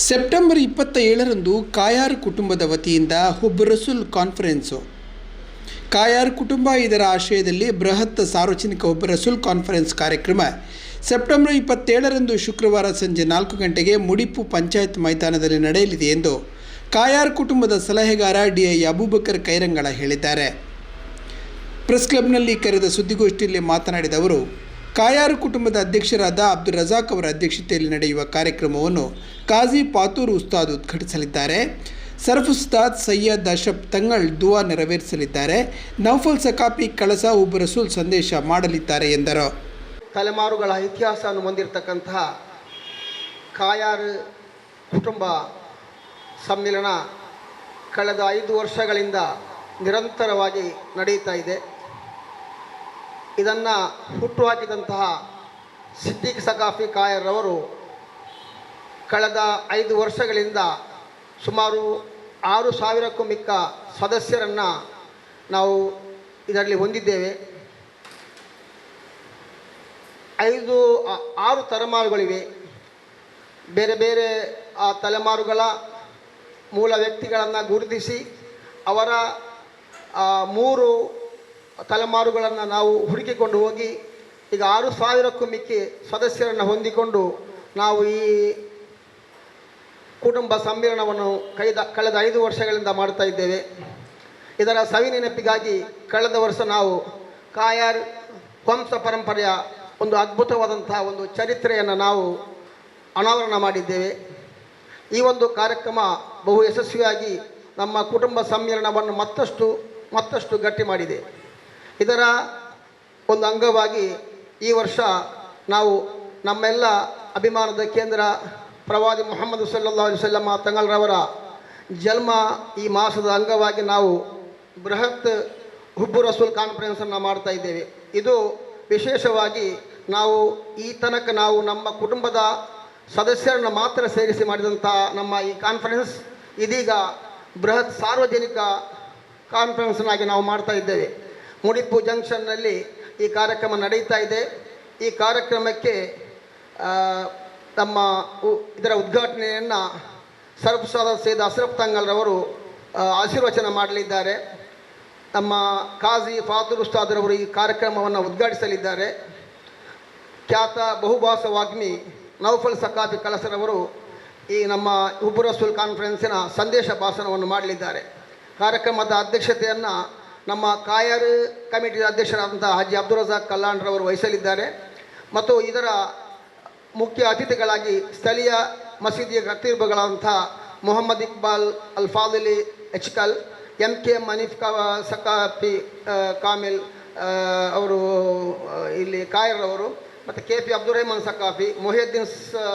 September ಇಪ್ಪತ್ತ ಏಳರಂದು ಕಾಯಾರ್ ಕುಟುಂಬದ ವತಿಯಿಂದ ಹುಬ್ ರಸೂಲ್ ಕಾನ್ಫರೆನ್ಸು. ಕಾಯಾರ್ ಕುಟುಂಬ ಇದರ ಆಶಯದಲ್ಲಿ ಬೃಹತ್ ಸಾರ್ವಜನಿಕ ಹುಬ್ ರಸೂಲ್ ಕಾನ್ಫರೆನ್ಸ್ ಕಾರ್ಯಕ್ರಮ ಸೆಪ್ಟೆಂಬರ್ ಇಪ್ಪತ್ತೇಳರಂದು ಶುಕ್ರವಾರ ಸಂಜೆ ನಾಲ್ಕು ಗಂಟೆಗೆ ಮುಡಿಪು ಪಂಚಾಯತ್ ಮೈದಾನದಲ್ಲಿ ನಡೆಯಲಿದೆ ಎಂದು ಕಾಯಾರ್ ಕುಟುಂಬದ ಸಲಹೆಗಾರ ಡಿ ಐ ಅಬೂಬಕರ್ ಕೈರಂಗಳ ಹೇಳಿದ್ದಾರೆ. ಪ್ರೆಸ್ ಕ್ಲಬ್ನಲ್ಲಿ ಕರೆದ ಸುದ್ದಿಗೋಷ್ಠಿಯಲ್ಲಿ ಮಾತನಾಡಿದ ಅವರು ಕಾಯಾರು ಕುಟುಂಬದ ಅಧ್ಯಕ್ಷರಾದ ಅಬ್ದುಲ್ ರಜಾಕ್ ಅವರ ಅಧ್ಯಕ್ಷತೆಯಲ್ಲಿ ನಡೆಯುವ ಕಾರ್ಯಕ್ರಮವನ್ನು ಕಾಜಿ ಪಾತೂರ್ ಉಸ್ತಾದ್ ಉದ್ಘಾಟಿಸಲಿದ್ದಾರೆ. ಸರ್ಫ್ ಉಸ್ತಾದ್ ಸಯ್ಯದ್ ಅಶಫ್ ತಂಗಳ್ ದುವಾ ನೆರವೇರಿಸಲಿದ್ದಾರೆ. ನೌಫಲ್ ಸಕಾಪಿ ಕಳಸ ಉಬ್ಬರಸೂಲ್ ಸಂದೇಶ ಮಾಡಲಿದ್ದಾರೆ ಎಂದರು. ತಲೆಮಾರುಗಳ ಇತಿಹಾಸವನ್ನು ಹೊಂದಿರತಕ್ಕಂತಹ ಕಾಯಾರು ಕುಟುಂಬ ಸಮ್ಮಿಲನ ಕಳೆದ ಐದು ವರ್ಷಗಳಿಂದ ನಿರಂತರವಾಗಿ ನಡೆಯುತ್ತಾ ಇದೆ. ಇದನ್ನು ಹುಟ್ಟುಹಾಕಿದಂತಹ ಸಿದ್ದಿಕ್ ಸಕಾಫಿ ಕಾಯರ್ರವರು ಕಳೆದ ಐದು ವರ್ಷಗಳಿಂದ ಸುಮಾರು ಆರು ಸಾವಿರಕ್ಕೂ ಮಿಕ್ಕ ಸದಸ್ಯರನ್ನು ನಾವು ಇದರಲ್ಲಿ ಹೊಂದಿದ್ದೇವೆ. ಐದು ಆರು ತಲೆಮಾರುಗಳಿವೆ. ಬೇರೆ ಬೇರೆ, ಆ, ತಲೆಮಾರುಗಳ ಮೂಲ ವ್ಯಕ್ತಿಗಳನ್ನು ಗುರುತಿಸಿ ಅವರ ಮೂರು ತಲೆಮಾರುಗಳನ್ನು ನಾವು ಹುಡುಕಿಕೊಂಡು ಹೋಗಿ ಈಗ ಆರು ಸಾವಿರಕ್ಕೂ ಮಿಕ್ಕಿ ಸದಸ್ಯರನ್ನು ಹೊಂದಿಕೊಂಡು ನಾವು ಈ ಕುಟುಂಬ ಸಮ್ಮೇಳನವನ್ನು ಕೈದ ಕಳೆದ ಐದು ವರ್ಷಗಳಿಂದ ಮಾಡ್ತಾ ಇದ್ದೇವೆ. ಇದರ ಸವಿ ನೆನಪಿಗಾಗಿ ಕಳೆದ ವರ್ಷ ನಾವು ಕಾಯಾರ್ ವಂಶ ಪರಂಪರೆಯ ಒಂದು ಅದ್ಭುತವಾದಂತಹ ಒಂದು ಚರಿತ್ರೆಯನ್ನು ನಾವು ಅನಾವರಣ ಮಾಡಿದ್ದೇವೆ. ಈ ಒಂದು ಕಾರ್ಯಕ್ರಮ ಬಹು ಯಶಸ್ವಿಯಾಗಿ ನಮ್ಮ ಕುಟುಂಬ ಸಮ್ಮೇಳನವನ್ನು ಮತ್ತಷ್ಟು ಮತ್ತಷ್ಟು ಗಟ್ಟಿ ಮಾಡಿದೆ. ಇದರ ಒಂದು ಅಂಗವಾಗಿ ಈ ವರ್ಷ ನಾವು ನಮ್ಮೆಲ್ಲ ಅಭಿಮಾನದ ಕೇಂದ್ರ ಪ್ರವಾದಿ ಮೊಹಮ್ಮದ್ ಸಲ್ಲಾ ಅಲಿಸಲ್ಲಮ್ಮ ತಂಗಲ್ರವರ ಜನ್ಮ ಈ ಮಾಸದ ಅಂಗವಾಗಿ ನಾವು ಬೃಹತ್ ಹುಬ್ಬು ರಸೂಲ್ ಕಾನ್ಫರೆನ್ಸನ್ನು ಮಾಡ್ತಾ ಇದ್ದೇವೆ. ಇದು ವಿಶೇಷವಾಗಿ ನಾವು ಈ ತನಕ ನಾವು ನಮ್ಮ ಕುಟುಂಬದ ಸದಸ್ಯರನ್ನು ಮಾತ್ರ ಸೇರಿಸಿ ಮಾಡಿದಂಥ ನಮ್ಮ ಈ ಕಾನ್ಫರೆನ್ಸ್ ಇದೀಗ ಬೃಹತ್ ಸಾರ್ವಜನಿಕ ಕಾನ್ಫರೆನ್ಸ್ನಾಗಿ ನಾವು ಮಾಡ್ತಾ ಇದ್ದೇವೆ. ಮುಡಿಪು ಜಂಕ್ಷನ್ನಲ್ಲಿ ಈ ಕಾರ್ಯಕ್ರಮ ನಡೀತಾ ಇದೆ. ಈ ಕಾರ್ಯಕ್ರಮಕ್ಕೆ ತಮ್ಮ ಇದರ ಉದ್ಘಾಟನೆಯನ್ನು ಸರ್ಫ್ ಸೈದ್ ಅಶ್ರಫ್ ತಂಗಲ್ರವರು ಆಶೀರ್ವಚನ ಮಾಡಲಿದ್ದಾರೆ. ನಮ್ಮ ಖಾಜಿ ಫಾತುರ್ ಉಸ್ತಾದ್ರವರು ಈ ಕಾರ್ಯಕ್ರಮವನ್ನು ಉದ್ಘಾಟಿಸಲಿದ್ದಾರೆ. ಖ್ಯಾತ ಬಹುಭಾಷಾ ವಾಗ್ಮಿ ನೌಫಲ್ ಸಕಾಫಿ ಕಲಸರವರು ಈ ನಮ್ಮ ಹುಬ್ಬು ರಸೂಲ್ ಕಾನ್ಫರೆನ್ಸಿನ ಸಂದೇಶ ಭಾಷಣವನ್ನು ಮಾಡಲಿದ್ದಾರೆ. ಕಾರ್ಯಕ್ರಮದ ಅಧ್ಯಕ್ಷತೆಯನ್ನು ನಮ್ಮ ಕಾಯರ್ ಕಮಿಟಿ ಅಧ್ಯಕ್ಷರಾದಂಥ ಹಾಜಿ ಅಬ್ದುಲ್ ರಜಾಕ್ ಕಲ್ಲಾಣ್ರವರು ವಹಿಸಲಿದ್ದಾರೆ. ಮತ್ತು ಇದರ ಮುಖ್ಯ ಅತಿಥಿಗಳಾಗಿ ಸ್ಥಳೀಯ ಮಸೀದಿಯ ಕರ್ತೀರ್ಬಗಳಾದಂಥ ಮೊಹಮ್ಮದ್ ಇಕ್ಬಾಲ್ ಅಲ್ ಫಾದಿಲಿ ಎಚ್ಕಲ್, ಎಂ ಕೆ ಮನೀಫ್ ಕಾ ಸಕಾಫಿ ಕಾಮಿಲ್ ಅವರು ಇಲ್ಲಿ ಕಾಯರ್ ಅವರು ಮತ್ತು K P Abdul Rehman Saqafi Mohiyuddin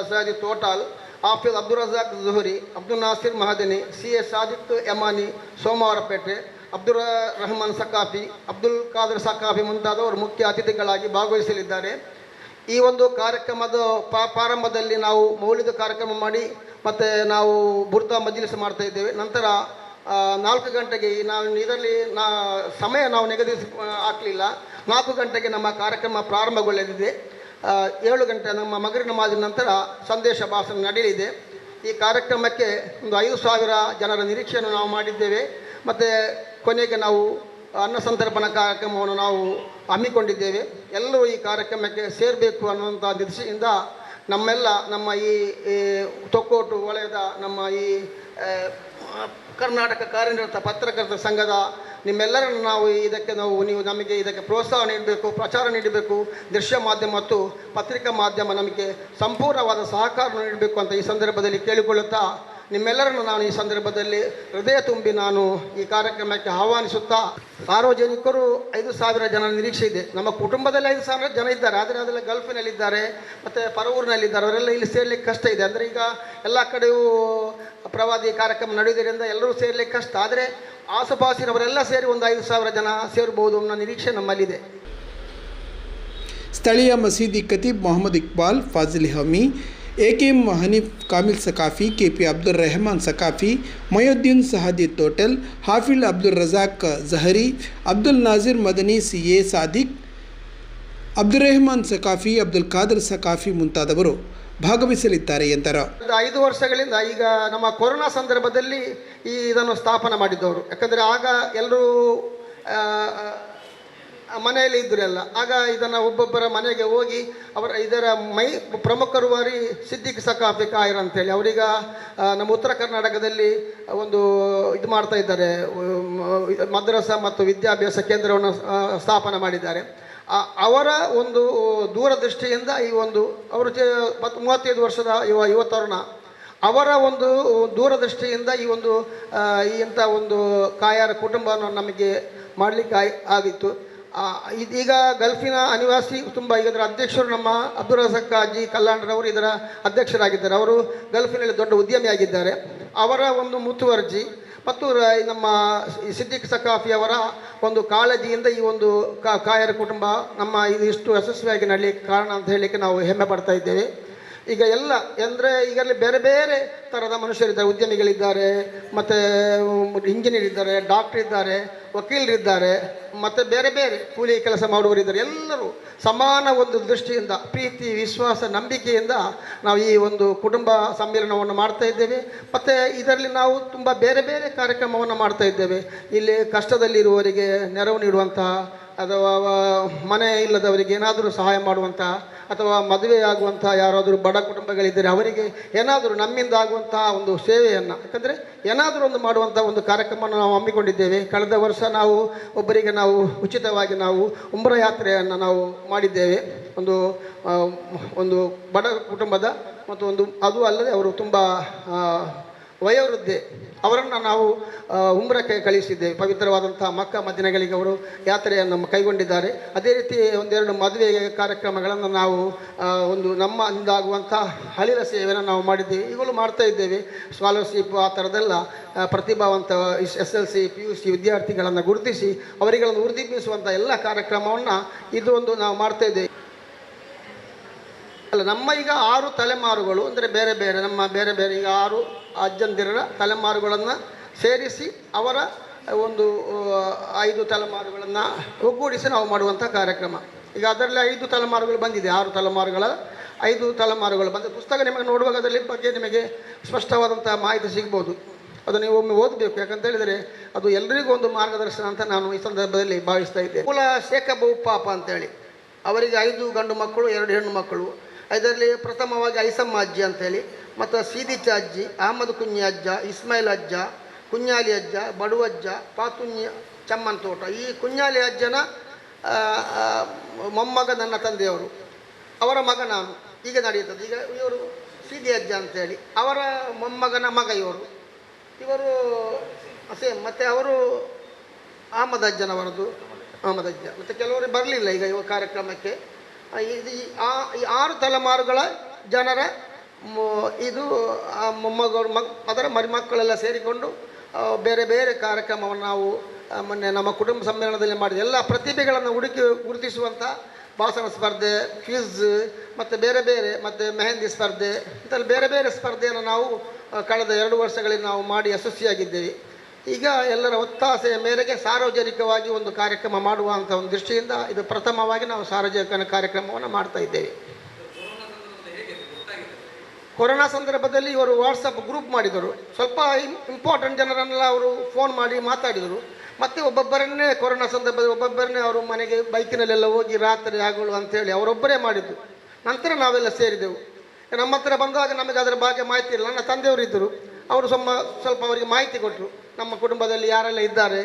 Sahaji Thotal Afeed Abdul Razak Juhari, Abdul Nasir Mahadini, C S Sadiq Yamani Somwarpet Abdul Rahman Saqafi Abdul Khader Saqafi ಮುಂತಾದವರು ಮುಖ್ಯ ಅತಿಥಿಗಳಾಗಿ ಭಾಗವಹಿಸಲಿದ್ದಾರೆ. ಈ ಒಂದು ಕಾರ್ಯಕ್ರಮದ ಪ್ರಾರಂಭದಲ್ಲಿ ನಾವು ಮೌಲ್ಯದ ಕಾರ್ಯಕ್ರಮ ಮಾಡಿ ಮತ್ತು ನಾವು ಬುರ್ತಾ ಮಜ್ಲಿಸ್ ಮಾಡ್ತಾ ಇದ್ದೇವೆ. ನಂತರ ನಾಲ್ಕು ಗಂಟೆಗೆ ನಾವು ಇದರಲ್ಲಿ ನಾ ಸಮಯ ನಾವು ನಿಗದಿ ಹಾಕಲಿಲ್ಲ. ನಾಲ್ಕು ಗಂಟೆಗೆ ನಮ್ಮ ಕಾರ್ಯಕ್ರಮ ಪ್ರಾರಂಭಗೊಳ್ಳಲಿದೆ. ಏಳು ಗಂಟೆ ನಮ್ಮ ಮಗರಿನ ಮಾದಿನ ನಂತರ ಸಂದೇಶ ಭಾಷಣ ನಡೆಯಲಿದೆ. ಈ ಕಾರ್ಯಕ್ರಮಕ್ಕೆ ಒಂದು ಐದು ಸಾವಿರ ಜನರ ನಿರೀಕ್ಷೆಯನ್ನು ನಾವು ಮಾಡಿದ್ದೇವೆ. ಮತ್ತು ಕೊನೆಗೆ ನಾವು ಅನ್ನ ಸಂತರ್ಪಣ ಕಾರ್ಯಕ್ರಮವನ್ನು ನಾವು ಹಮ್ಮಿಕೊಂಡಿದ್ದೇವೆ. ಎಲ್ಲರೂ ಈ ಕಾರ್ಯಕ್ರಮಕ್ಕೆ ಸೇರಬೇಕು ಅನ್ನುವಂಥ ದೃಷ್ಟಿಯಿಂದ ನಮ್ಮೆಲ್ಲ ನಮ್ಮ ಈ ತೊಕ್ಕೋಟು ವಲಯದ ನಮ್ಮ ಈ ಕರ್ನಾಟಕ ಕಾರ್ಯನಿರತ ಪತ್ರಕರ್ತರ ಸಂಘದ ನಿಮ್ಮೆಲ್ಲರನ್ನು ನಾವು ಇದಕ್ಕೆ ನಾವು, ನೀವು ನಮಗೆ ಇದಕ್ಕೆ ಪ್ರೋತ್ಸಾಹ ನೀಡಬೇಕು, ಪ್ರಚಾರ ನೀಡಬೇಕು, ದೃಶ್ಯ ಮಾಧ್ಯಮ ಮತ್ತು ಪತ್ರಿಕಾ ಮಾಧ್ಯಮ ನಮಗೆ ಸಂಪೂರ್ಣವಾದ ಸಹಕಾರ ನೀಡಬೇಕು ಅಂತ ಈ ಸಂದರ್ಭದಲ್ಲಿ ಕೇಳಿಕೊಳ್ಳುತ್ತಾ ನಿಮ್ಮೆಲ್ಲರನ್ನು ನಾನು ಈ ಸಂದರ್ಭದಲ್ಲಿ ಹೃದಯ ತುಂಬಿ ನಾನು ಈ ಕಾರ್ಯಕ್ರಮಕ್ಕೆ ಆಹ್ವಾನಿಸುತ್ತಾ, ಸಾರ್ವಜನಿಕರು ಐದು ಸಾವಿರ ಜನ ನಿರೀಕ್ಷೆ ಇದೆ. ನಮ್ಮ ಕುಟುಂಬದಲ್ಲಿ ಐದು ಸಾವಿರ ಜನ ಇದ್ದಾರೆ, ಆದರೆ ಅದೆಲ್ಲ ಗಲ್ಫಿನಲ್ಲಿದ್ದಾರೆ, ಮತ್ತು ಪರವೂರಿನಲ್ಲಿದ್ದಾರೆ, ಅವರೆಲ್ಲ ಇಲ್ಲಿ ಸೇರಲಿಕ್ಕೆ ಕಷ್ಟ ಇದೆ. ಅಂದರೆ ಈಗ ಎಲ್ಲ ಕಡೆಯೂ ಪ್ರವಾದಿ ಕಾರ್ಯಕ್ರಮ ನಡೆಯುವುದರಿಂದ ಎಲ್ಲರೂ ಸೇರಲಿಕ್ಕೆ ಕಷ್ಟ. ಆದರೆ ಆಸುಪಾಸಿನವರೆಲ್ಲ ಸೇರಿ ಒಂದು ಐದು ಸಾವಿರ ಜನ ಸೇರಬಹುದು ಅನ್ನೋ ನಿರೀಕ್ಷೆ ನಮ್ಮಲ್ಲಿದೆ. ಸ್ಥಳೀಯ ಮಸೀದಿ Khatib Mohammed Iqbal, Fazil Hami A K M Haneef Kamil Saqafi K P Abdul Rehman Saqafi Moiyuddin Sahadi Thotal Hafil Abdul Razak Jahari Abdul Nazir Madani C A Sadiq Abdul Rehman Saqafi Abdul Khader Saqafi ಮುಂತಾದವರು ಭಾಗವಹಿಸಲಿದ್ದಾರೆ ಎಂದರು. ಐದು ವರ್ಷಗಳಿಂದ ಈಗ ನಮ್ಮ corona ಸಂದರ್ಭದಲ್ಲಿ ಈ ಇದನ್ನು ಸ್ಥಾಪನೆ ಮಾಡಿದ್ದವರು ಯಾಕಂದರೆ ಆಗ ಎಲ್ಲರೂ ಮನೆಯಲ್ಲಿ ಇದ್ದರೆಲ್ಲ ಆಗ ಇದನ್ನು ಒಬ್ಬೊಬ್ಬರ ಮನೆಗೆ ಹೋಗಿ ಅವರ ಇದರ ಮೈ ಪ್ರಮುಖರು ವಾರಿ ಸಿದ್ದಿಕ್ ಸಕಾಫಿ ಕಾಯರ್ ಅಂತೇಳಿ. ಅವರೀಗ ನಮ್ಮ ಉತ್ತರ ಕರ್ನಾಟಕದಲ್ಲಿ ಒಂದು ಇದು ಮಾಡ್ತಾ ಇದ್ದಾರೆ. ಮದ್ರಸಾ ಮತ್ತು ವಿದ್ಯಾಭ್ಯಾಸ ಕೇಂದ್ರವನ್ನು ಸ್ಥಾಪನೆ ಮಾಡಿದ್ದಾರೆ. ಅವರ ಒಂದು ದೂರದೃಷ್ಟಿಯಿಂದ ಈ ಒಂದು ಅವರು ಪತ್ ಮೂವತ್ತೈದು ವರ್ಷದ ಯುವ ಯುವ ತರುಣ ಅವರ ಒಂದು ದೂರದೃಷ್ಟಿಯಿಂದ ಈ ಒಂದು ಈ ಇಂಥ ಒಂದು ಕಾಯಾರ ಕುಟುಂಬವನ್ನು ನಮಗೆ ಮಾಡಲಿಕ್ಕೆ ಆಗಿತ್ತು. ಇದೀಗ ಗಲ್ಫಿನ ಅನಿವಾಸಿ ತುಂಬ ಈಗ ಅದರ ಅಧ್ಯಕ್ಷರು ನಮ್ಮ ಅಬ್ದುಲ್ ರಸಕ್ ಅಜ್ಜಿ ಕಲ್ಲಾಂಡ್ರವರು ಇದರ ಅಧ್ಯಕ್ಷರಾಗಿದ್ದಾರೆ. ಅವರು ಗಲ್ಫಿನಲ್ಲಿ ದೊಡ್ಡ ಉದ್ಯಮಿಯಾಗಿದ್ದಾರೆ. ಅವರ ಒಂದು ಮುತುವರ್ಜಿ ಮತ್ತು ನಮ್ಮ ಸಿದ್ದಿಕ್ ಸಕಾಫಿ ಅವರ ಒಂದು ಕಾಳಜಿಯಿಂದ ಈ ಒಂದು ಕಾಯರ ಕುಟುಂಬ ನಮ್ಮ ಇದು ಇಷ್ಟು ಯಶಸ್ವಿಯಾಗಿ ನಡಲಿಕ್ಕೆ ಕಾರಣ ಅಂತ ಹೇಳಲಿಕ್ಕೆ ನಾವು ಹೆಮ್ಮೆ ಪಡ್ತಾ ಇದ್ದೇವೆ. ಈಗ ಎಲ್ಲ, ಅಂದರೆ ಈಗಲ್ಲಿ ಬೇರೆ ಬೇರೆ ಥರದ ಮನುಷ್ಯರಿದ್ದಾರೆ, ಉದ್ಯಮಿಗಳಿದ್ದಾರೆ, ಮತ್ತು ಇಂಜಿನಿಯರ್ ಇದ್ದಾರೆ ಡಾಕ್ಟರ್ ಇದ್ದಾರೆ, ವಕೀಲರಿದ್ದಾರೆ, ಮತ್ತು ಬೇರೆ ಬೇರೆ ಕೂಲಿ ಕೆಲಸ ಮಾಡುವವರಿದ್ದಾರೆ ಎಲ್ಲರೂ ಸಮಾನ ಒಂದು ದೃಷ್ಟಿಯಿಂದ, ಪ್ರೀತಿ, ವಿಶ್ವಾಸ, ನಂಬಿಕೆಯಿಂದ ನಾವು ಈ ಒಂದು ಕುಟುಂಬ ಸಮ್ಮೇಳನವನ್ನು ಮಾಡ್ತಾ ಇದ್ದೇವೆ. ಮತ್ತು ಇದರಲ್ಲಿ ನಾವು ತುಂಬ ಬೇರೆ ಬೇರೆ ಕಾರ್ಯಕ್ರಮವನ್ನು ಮಾಡ್ತಾ ಇದ್ದೇವೆ. ಇಲ್ಲಿ ಕಷ್ಟದಲ್ಲಿರುವವರಿಗೆ ನೆರವು ನೀಡುವಂತಹ ಅಥವಾ ಮನೆ ಇಲ್ಲದವರಿಗೆ ಏನಾದರೂ ಸಹಾಯ ಮಾಡುವಂಥ ಅಥವಾ ಮದುವೆ ಆಗುವಂಥ ಯಾರಾದರೂ ಬಡ ಕುಟುಂಬಗಳಿದ್ದರೆ ಅವರಿಗೆ ಏನಾದರೂ ನಮ್ಮಿಂದ ಆಗುವಂತಹ ಒಂದು ಸೇವೆಯನ್ನು, ಯಾಕಂದರೆ ಏನಾದರೂ ಒಂದು ಮಾಡುವಂಥ ಒಂದು ಕಾರ್ಯಕ್ರಮವನ್ನು ನಾವು ಹಮ್ಮಿಕೊಂಡಿದ್ದೇವೆ. ಕಳೆದ ವರ್ಷ ನಾವು ಒಬ್ಬರಿಗೆ ನಾವು ಉಚಿತವಾಗಿ ನಾವು ಉಂಬ್ರ ಯಾತ್ರೆಯನ್ನು ನಾವು ಮಾಡಿದ್ದೇವೆ. ಒಂದು ಒಂದು ಬಡ ಕುಟುಂಬದ ಮತ್ತು ಒಂದು, ಅದು ಅಲ್ಲದೆ ಅವರು ತುಂಬ ವಯೋವೃದ್ಧೆ. ಅವರನ್ನು ನಾವು ಉಮ್ರಕ್ಕೆ ಕಳಿಸಿದ್ದೇವೆ. ಪವಿತ್ರವಾದಂಥ ಮಕ್ಕ ಮದಿನಗಳಿಗೆ ಅವರು ಯಾತ್ರೆಯನ್ನು ಕೈಗೊಂಡಿದ್ದಾರೆ. ಅದೇ ರೀತಿ ಒಂದೆರಡು ಮದುವೆ ಕಾರ್ಯಕ್ರಮಗಳನ್ನು ನಾವು ಒಂದು ನಮ್ಮಿಂದಾಗುವಂಥ ಹಳಿಲ ಸೇವೆಯನ್ನು ನಾವು ಮಾಡಿದ್ದೇವೆ. ಈಗಲೂ ಮಾಡ್ತಾ ಇದ್ದೇವೆ. ಸ್ಕಾಲರ್ಶಿಪ್ ಆ ಥರದೆಲ್ಲ ಪ್ರತಿಭಾವಂತ S L C P U C ವಿದ್ಯಾರ್ಥಿಗಳನ್ನು ಗುರುತಿಸಿ, ಅವರಿಗಳನ್ನು ಉರ್ದೀಪಿಸುವಂಥ ಎಲ್ಲ ಕಾರ್ಯಕ್ರಮವನ್ನು ಇದು ಒಂದು ನಾವು ಮಾಡ್ತಾ ಇದ್ದೇವೆ. ಅಲ್ಲ, ನಮ್ಮ ಈಗ ಆರು ತಲೆಮಾರುಗಳು, ಅಂದರೆ ಬೇರೆ ಬೇರೆ, ನಮ್ಮ ಬೇರೆ ಬೇರೆ ಈಗ ಆರು ಅಜ್ಜಂದಿರರ ತಲೆಮಾರುಗಳನ್ನು ಸೇರಿಸಿ ಅವರ ಒಂದು ಐದು ತಲೆಮಾರುಗಳನ್ನು ಒಗ್ಗೂಡಿಸಿ ನಾವು ಮಾಡುವಂಥ ಕಾರ್ಯಕ್ರಮ. ಈಗ ಅದರಲ್ಲಿ ಐದು ತಲೆಮಾರುಗಳು ಬಂದಿದೆ. ಆರು ತಲೆಮಾರುಗಳ, ಐದು ತಲೆಮಾರುಗಳು ಬಂದ ಪುಸ್ತಕ ನಿಮಗೆ ನೋಡುವಾಗ ಅದರಲ್ಲಿ ಬಗ್ಗೆ ನಿಮಗೆ ಸ್ಪಷ್ಟವಾದಂಥ ಮಾಹಿತಿ ಸಿಗ್ಬೋದು. ಅದು ನೀವು ಒಮ್ಮೆ ಓದಬೇಕು. ಯಾಕಂತ ಹೇಳಿದರೆ ಅದು ಎಲ್ಲರಿಗೂ ಒಂದು ಮಾರ್ಗದರ್ಶನ ಅಂತ ನಾನು ಈ ಸಂದರ್ಭದಲ್ಲಿ ಭಾವಿಸ್ತಾ ಇದ್ದೆ ಮೂಲ ಶೇಖಬ್ಬ ಉಪ್ಪಾಪ ಅಂತೇಳಿ. ಅವರಿಗೆ ಐದು ಗಂಡು ಮಕ್ಕಳು, ಎರಡು ಹೆಣ್ಣು ಮಕ್ಕಳು. ಇದರಲ್ಲಿ ಪ್ರಥಮವಾಗಿ ಐಸಮ್ಮ ಅಜ್ಜಿ ಅಂತೇಳಿ ಮತ್ತು ಸೀದಿಚ ಅಜ್ಜಿ, ಅಹಮದ್ ಕುಂಜಿ ಅಜ್ಜ, ಇಸ್ಮಾಯಿಲ್ ಅಜ್ಜ ಕುಂಜಾಲಿ ಅಜ್ಜ ಬಡುವಜ್ಜ ಪಾತುಂಜಿ ಚಮ್ಮನ್ ತೋಟ. ಈ ಕುಂಜಾಲಿ ಅಜ್ಜನ ಮೊಮ್ಮಗ ನನ್ನ ತಂದೆಯವರು. ಅವರ ಮಗ ನಾನು. ಈಗ ನಡೆಯುತ್ತದೆ. ಈಗ ಇವರು ಸೀದಿ ಅಜ್ಜ ಅಂತೇಳಿ ಅವರ ಮೊಮ್ಮಗನ ಮಗ ಇವರು. ಇವರು, ಸೇಮ್, ಮತ್ತು ಅವರು ಅಹಮದ್ ಅಜ್ಜನವರದು. ಅಹಮದ್ ಅಜ್ಜ. ಮತ್ತು ಕೆಲವರು ಬರಲಿಲ್ಲ ಈಗ ಇವ ಕಾರ್ಯಕ್ರಮಕ್ಕೆ. ಇದು ಈ ಆರು ತಲೆಮಾರುಗಳ ಜನರ ಇದು ಮೊಮ್ಮಗಳು ಮಗ್, ಅದರ ಮರಿಮಕ್ಕಳೆಲ್ಲ ಸೇರಿಕೊಂಡು ಬೇರೆ ಬೇರೆ ಕಾರ್ಯಕ್ರಮವನ್ನು ನಾವು ಮೊನ್ನೆ ನಮ್ಮ ಕುಟುಂಬ ಸಮ್ಮೇಳನದಲ್ಲಿ ಮಾಡಿದ ಎಲ್ಲ ಪ್ರತಿಭೆಗಳನ್ನು ಹುಡುಕಿ ಗುರುತಿಸುವಂಥ ಭಾಷಣ ಸ್ಪರ್ಧೆ, ಕ್ವಿಜ್, ಮತ್ತು ಬೇರೆ ಬೇರೆ, ಮತ್ತು ಮೆಹಂದಿ ಸ್ಪರ್ಧೆ, ಇಂಥಲ್ಲಿ ಬೇರೆ ಬೇರೆ ಸ್ಪರ್ಧೆಯನ್ನು ನಾವು ಕಳೆದ ಎರಡು ವರ್ಷಗಳಲ್ಲಿ ನಾವು ಮಾಡಿ ಯಶಸ್ವಿಯಾಗಿದ್ದೇವೆ. ಈಗ ಎಲ್ಲರ ಒತ್ತಾಸೆಯ ಮೇರೆಗೆ ಸಾರ್ವಜನಿಕವಾಗಿ ಒಂದು ಕಾರ್ಯಕ್ರಮ ಮಾಡುವಂಥ ಒಂದು ದೃಷ್ಟಿಯಿಂದ ಇದು ಪ್ರಥಮವಾಗಿ ನಾವು ಸಾರ್ವಜನಿಕ ಕಾರ್ಯಕ್ರಮವನ್ನು ಮಾಡ್ತಾ ಇದ್ದೇವೆ. ಕೊರೋನಾ ಸಂದರ್ಭದಲ್ಲಿ ಇವರು ವಾಟ್ಸಪ್ ಗ್ರೂಪ್ ಮಾಡಿದರು. ಸ್ವಲ್ಪ ಇಂಪಾರ್ಟೆಂಟ್ ಜನರನ್ನೆಲ್ಲ ಅವರು ಫೋನ್ ಮಾಡಿ ಮಾತಾಡಿದರು. ಮತ್ತೆ ಒಬ್ಬೊಬ್ಬರನ್ನೇ ಕೊರೋನಾ ಸಂದರ್ಭದಲ್ಲಿ ಒಬ್ಬೊಬ್ಬರನ್ನೇ ಅವರು ಮನೆಗೆ ಬೈಕಿನಲ್ಲೆಲ್ಲ ಹೋಗಿ ರಾತ್ರಿ ಆಗೋಳು ಅಂತೇಳಿ ಅವರೊಬ್ಬರೇ ಮಾಡಿದ್ದು. ನಂತರ ನಾವೆಲ್ಲ ಸೇರಿದೆವು. ನಮ್ಮ ಹತ್ರ ಬಂದಾಗ ನಮಗೆ ಅದರ ಬಗ್ಗೆ ಮಾಹಿತಿ ಇಲ್ಲ. ನನ್ನ ತಂದೆಯವರು ಇದ್ದರು. ಅವರು ಸ್ವಲ್ಪ ಸ್ವಲ್ಪ ಅವರಿಗೆ ಮಾಹಿತಿ ಕೊಟ್ಟರು. ನಮ್ಮ ಕುಟುಂಬದಲ್ಲಿ ಯಾರೆಲ್ಲ ಇದ್ದಾರೆ,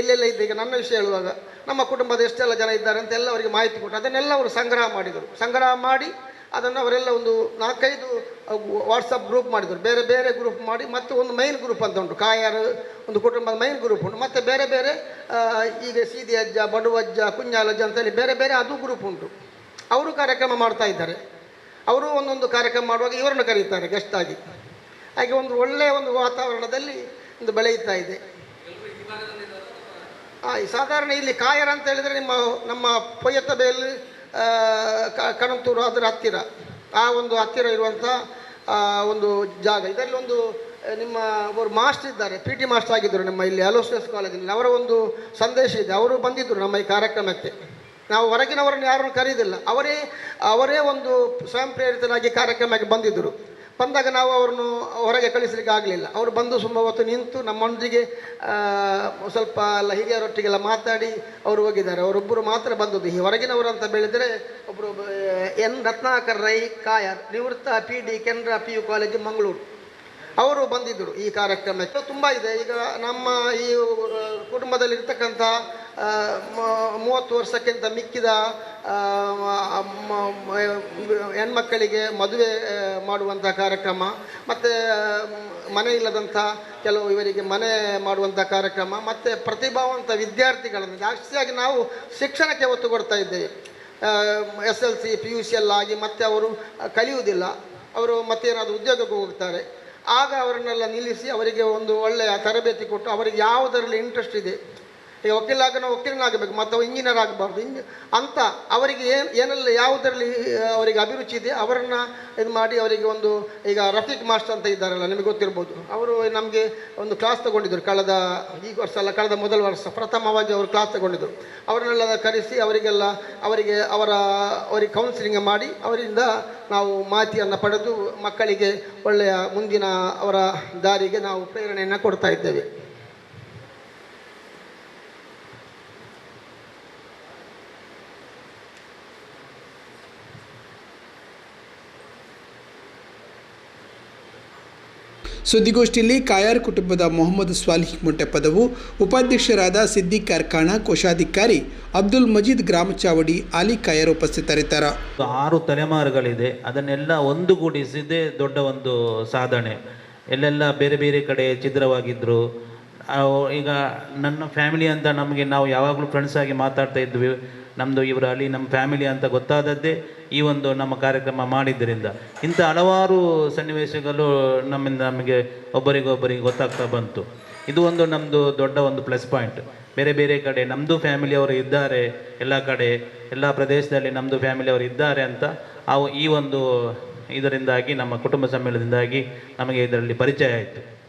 ಎಲ್ಲೆಲ್ಲ ಇದ್ದ ಈಗ ನನ್ನ ವಿಷಯ ಹೇಳುವಾಗ, ನಮ್ಮ ಕುಟುಂಬದ ಎಷ್ಟೆಲ್ಲ ಜನ ಇದ್ದಾರೆ ಅಂತ ಎಲ್ಲವರಿಗೆ ಮಾಹಿತಿ ಕೊಟ್ಟು ಅದನ್ನೆಲ್ಲ ಅವರು ಸಂಗ್ರಹ ಮಾಡಿದರು. ಸಂಗ್ರಹ ಮಾಡಿ ಅದನ್ನು ಅವರೆಲ್ಲ ಒಂದು ನಾಲ್ಕೈದು ವಾಟ್ಸಪ್ ಗ್ರೂಪ್ ಮಾಡಿದರು. ಬೇರೆ ಬೇರೆ ಗ್ರೂಪ್ ಮಾಡಿ ಮತ್ತು ಒಂದು ಮೈನ್ ಗ್ರೂಪ್ ಅಂತ ಉಂಟು. ಕಾಯಾರು, ಒಂದು ಕುಟುಂಬದ ಮೈನ್ ಗ್ರೂಪ್ ಉಂಟು. ಮತ್ತು ಬೇರೆ ಬೇರೆ ಈಗ ಸೀದಿ ಅಜ್ಜ ಬಡುವಜ್ಜ ಕುಂಜಾಲಜ್ಜ ಅಂತೇಳಿ ಬೇರೆ ಬೇರೆ ಅದು ಗ್ರೂಪ್ ಉಂಟು. ಅವರು ಕಾರ್ಯಕ್ರಮ ಮಾಡ್ತಾ ಇದ್ದಾರೆ. ಅವರು ಒಂದೊಂದು ಕಾರ್ಯಕ್ರಮ ಮಾಡುವಾಗ ಇವರನ್ನು ಕರೀತಾರೆ ಗೆಸ್ಟಾಗಿ ಹಾಗೆ ಒಂದು ಒಳ್ಳೆಯ ಒಂದು ವಾತಾವರಣದಲ್ಲಿ ಒಂದು ಬೆಳೆಯುತ್ತಾ ಇದೆ. ಸಾಧಾರಣ ಇಲ್ಲಿ ಕಾಯರ ಅಂತ ಹೇಳಿದ್ರೆ ನಿಮ್ಮ, ನಮ್ಮ ಪೊಯ್ಯತ್ತಬೆಯಲ್ಲಿ ಕಣಂತೂರು ಅದರ ಹತ್ತಿರ. ಆ ಒಂದು ಹತ್ತಿರ ಇರುವಂಥ ಒಂದು ಜಾಗ. ಇದರಲ್ಲಿ ಒಂದು, ನಿಮ್ಮ ಒಬ್ಬರು ಮಾಸ್ಟರ್ ಇದ್ದಾರೆ ಪಿ ಟಿ ಮಾಸ್ಟರ್ ಆಗಿದ್ದರು ನಮ್ಮ ಇಲ್ಲಿ ಅಲೋಸಿಯಸ್ ಕಾಲೇಜಿನಲ್ಲಿ ಅವರ ಒಂದು ಸಂದೇಶ ಇದೆ. ಅವರು ಬಂದಿದ್ದರು ನಮ್ಮ ಈ ಕಾರ್ಯಕ್ರಮಕ್ಕೆ. ನಾವು ಹೊರಗಿನವರನ್ನು ಯಾರನ್ನು ಕರೆಯೋದಿಲ್ಲ ಅವರೇ ಅವರೇ ಒಂದು ಸ್ವಯಂ ಪ್ರೇರಿತರಾಗಿ ಕಾರ್ಯಕ್ರಮಕ್ಕೆ ಬಂದಿದ್ದರು. ಬಂದಾಗ ನಾವು ಅವ್ರನ್ನು ಹೊರಗೆ ಕಳಿಸಲಿಕ್ಕೆ ಆಗಲಿಲ್ಲ ಅವರು ಬಂದು ತುಂಬ ಹೊತ್ತು ನಿಂತು ನಮ್ಮೊಂದಿಗೆ ಸ್ವಲ್ಪ ಎಲ್ಲ ಹಿರಿಯರೊಟ್ಟಿಗೆಲ್ಲ ಮಾತಾಡಿ ಅವರು ಹೋಗಿದ್ದಾರೆ. ಅವರೊಬ್ಬರು ಮಾತ್ರ ಬಂದದ್ದು. ಈ ಹೊರಗಿನವರು ಅಂತ ಬೆಳೆದರೆ ಒಬ್ಬರು ಎನ್ ರತ್ನಾಕರ್ ರೈ ಕಾಯರ್ ನಿವೃತ್ತ P D Canara P U college Mangaluru. ಅವರು ಬಂದಿದ್ದರು ಈ ಕಾರ್ಯಕ್ರಮಕ್ಕೆ. ತುಂಬ ಇದೆ. ಈಗ ನಮ್ಮ ಈ ಕುಟುಂಬದಲ್ಲಿ ಇರ್ತಕ್ಕಂಥ ಆ, ಮ- ಮೂವತ್ತು ವರ್ಷಕ್ಕಿಂತ ಮಿಕ್ಕಿದ ಹೆಣ್ಮಕ್ಕಳಿಗೆ ಮದುವೆ ಮಾಡುವಂಥ ಕಾರ್ಯಕ್ರಮ, ಮತ್ತು ಮನೆ ಇಲ್ಲದಂಥ ಕೆಲವು ಇವರಿಗೆ ಮನೆ ಮಾಡುವಂಥ ಕಾರ್ಯಕ್ರಮ, ಮತ್ತು ಪ್ರತಿಭಾವಂತ ವಿದ್ಯಾರ್ಥಿಗಳನ್ನು, ಜಾಸ್ತಿಯಾಗಿ ನಾವು ಶಿಕ್ಷಣಕ್ಕೆ ಒತ್ತು ಕೊಡ್ತಾ ಇದ್ದೇವೆ. S L C, P U C ಎಲ್ಲ ಆಗಿ ಮತ್ತೆ ಅವರು ಕಲಿಯುವುದಿಲ್ಲ, ಅವರು ಮತ್ತೇನಾದರೂ ಉದ್ಯೋಗಕ್ಕೆ ಹೋಗ್ತಾರೆ. ಆಗ ಅವರನ್ನೆಲ್ಲ ನಿಲ್ಲಿಸಿ ಅವರಿಗೆ ಒಂದು ಒಳ್ಳೆಯ ತರಬೇತಿ ಕೊಟ್ಟು, ಅವರಿಗೆ ಯಾವುದರಲ್ಲಿ ಇಂಟ್ರೆಸ್ಟ್ ಇದೆ ಈಗ ವಕೀಲಾಗನ ವಕೀಲನಾಗಬೇಕು, ಮತ್ತು ಇಂಜಿನಿಯರ್ ಆಗಬಾರ್ದು ಇಂಜ, ಅಂತ ಅವರಿಗೆ ಏನು, ಏನೆಲ್ಲ ಯಾವುದರಲ್ಲಿ ಅವರಿಗೆ ಅಭಿರುಚಿ ಇದೆ, ಅವರನ್ನು ಇದು ಮಾಡಿ ಅವರಿಗೆ ಒಂದು, ಈಗ ರಫೀಕ್ ಮಾಸ್ಟರ್ ಅಂತ ಇದ್ದಾರಲ್ಲ, ನಿಮಗೆ ಗೊತ್ತಿರ್ಬೋದು. ಅವರು ನಮಗೆ ಒಂದು ಕ್ಲಾಸ್ ತಗೊಂಡಿದ್ದರು ಕಳೆದ, ಈ ವರ್ಷ ಅಲ್ಲ, ಕಳೆದ ಮೊದಲ ವರ್ಷ, ಪ್ರಥಮವಾಗಿ ಅವರು ಕ್ಲಾಸ್ ತಗೊಂಡಿದ್ದರು ಅವರನ್ನೆಲ್ಲ ಕರೆಸಿ ಅವರಿಗೆಲ್ಲ, ಅವರಿಗೆ ಅವರ, ಅವರಿಗೆ ಕೌನ್ಸಿಲಿಂಗ್ ಮಾಡಿ, ಅವರಿಂದ ನಾವು ಮಾಹಿತಿಯನ್ನು ಪಡೆದು ಮಕ್ಕಳಿಗೆ ಒಳ್ಳೆಯ ಮುಂದಿನ ಅವರ ದಾರಿಗೆ ನಾವು ಪ್ರೇರಣೆಯನ್ನು ಕೊಡ್ತಾ ಇದ್ದೇವೆ. ಸುದ್ದಿಗೋಷ್ಠಿಯಲ್ಲಿ ಕಾಯಾರ್ ಕುಟುಂಬದ ಮೊಹಮ್ಮದ್ ಸ್ವಾಲಿಹ್ ಮೊಟ್ಟೆಪದವು ಉಪಾಧ್ಯಕ್ಷರಾದ ಸಿದ್ದಿಕ್ ಕಾರ್ಖಾನ ಕೋಶಾಧಿಕಾರಿ ಅಬ್ದುಲ್ ಮಜೀದ್ ಗ್ರಾಮ ಚಾವಡಿ ಅಲಿ ಕಾಯರ್ ಉಪಸ್ಥಿತರಿದ್ದಾರೆ. ಆರು ತಲೆಮಾರುಗಳಿದೆ. ಅದನ್ನೆಲ್ಲ ಒಂದುಗೂಡಿಸಿದೇ ದೊಡ್ಡ ಒಂದು ಸಾಧನೆ. ಎಲ್ಲೆಲ್ಲ ಬೇರೆ ಬೇರೆ ಕಡೆ ಛಿದ್ರವಾಗಿದ್ದರು ಈಗ ನನ್ನ ಫ್ಯಾಮಿಲಿ ಅಂತ ನಮಗೆ ನಾವು ಯಾವಾಗಲೂ ಫ್ರೆಂಡ್ಸ್ ಆಗಿ ಮಾತಾಡ್ತಾ ಇದ್ವಿ. ನಮ್ಮದು ಇವರು ಅಲ್ಲಿ ನಮ್ಮ ಫ್ಯಾಮಿಲಿ ಅಂತ ಗೊತ್ತಾದದ್ದೇ ಈ ಒಂದು ನಮ್ಮ ಕಾರ್ಯಕ್ರಮ ಮಾಡಿದ್ದರಿಂದ ಇಂಥ ಹಲವಾರು ಸನ್ನಿವೇಶಗಳು ನಮ್ಮಿಂದ ನಮಗೆ ಒಬ್ಬರಿಗೊಬ್ಬರಿಗೆ ಗೊತ್ತಾಗ್ತಾ ಬಂತು. ಇದು ಒಂದು ನಮ್ಮದು ದೊಡ್ಡ ಒಂದು ಪ್ಲಸ್ ಪಾಯಿಂಟ್. ಬೇರೆ ಬೇರೆ ಕಡೆ ನಮ್ಮದು ಫ್ಯಾಮಿಲಿಯವರು ಇದ್ದಾರೆ, ಎಲ್ಲ ಕಡೆ, ಎಲ್ಲ ಪ್ರದೇಶದಲ್ಲಿ ನಮ್ಮದು ಫ್ಯಾಮಿಲಿಯವರು ಇದ್ದಾರೆ ಅಂತ ಅವು ಈ ಒಂದು ಇದರಿಂದಾಗಿ, ನಮ್ಮ ಕುಟುಂಬ ಸಮ್ಮೇಳನದಿಂದಾಗಿ ನಮಗೆ ಇದರಲ್ಲಿ ಪರಿಚಯ ಆಯಿತು.